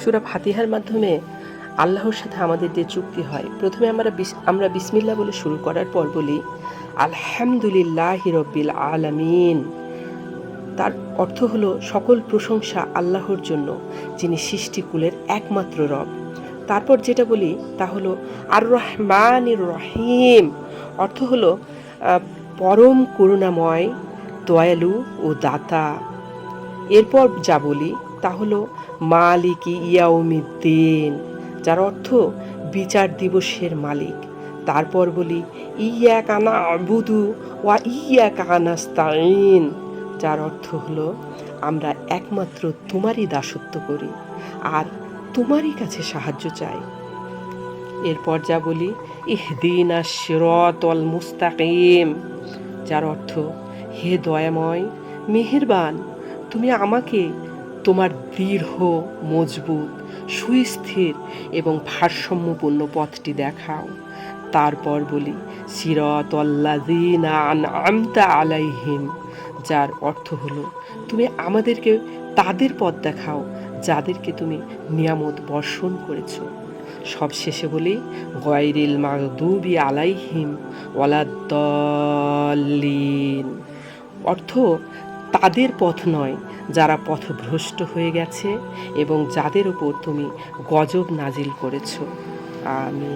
সুরা ফাতিহার মাধ্যমে আল্লাহর সাথে আমাদের যে চুক্তি হয়, প্রথমে আমরা আমরা বিসমিল্লা বলে শুরু করার পর বলি, আলহামদুলিল্লাহ রব্বিল আলামিন। তার অর্থ হলো সকল প্রশংসা আল্লাহর জন্য, যিনি সৃষ্টিকুলের একমাত্র রব। তারপর যেটা বলি, তা হলো আর রহমান রহিম। অর্থ হলো পরম করুণাময়, দয়ালু ও দাতা। এরপর যা বলি, তা হলো মালিকি ইয়াউমিদ্দিন, যার অর্থ বিচার দিবসের মালিক। তারপর বলি ইয়া কানা আবুদু ওয়া ইয়া কানাস্তাইন যার অর্থ হলো, আমরা একমাত্র তোমারই দাসত্ব করি আর তোমারই কাছে সাহায্য চাই। এরপর যা বলি, ইহদিনা সিরতল মুস্তাকিম যার অর্থ, হে দয়াময়, মেহেরবান, তুমি আমাকে তোমার দৃঢ়, মজবুত, সুস্থির এবং ভারসাম্যপূর্ণ পথটি দেখাও। তারপর বলি আলাইহিম, যার অর্থ হলো, তুমি আমাদেরকে তাদের পথ দেখাও, যাদেরকে তুমি নিয়ামত বর্ষণ করেছ। সবশেষে বলি, গয়রিল মাগদুবি আলাইহিম ওয়ালাদ্দলিন অর্থ তাদের পথ নয়, যারা পথভ্রষ্ট হয়ে গেছে এবং যাদের ওপর তুমি গজব নাজিল করেছ। আমি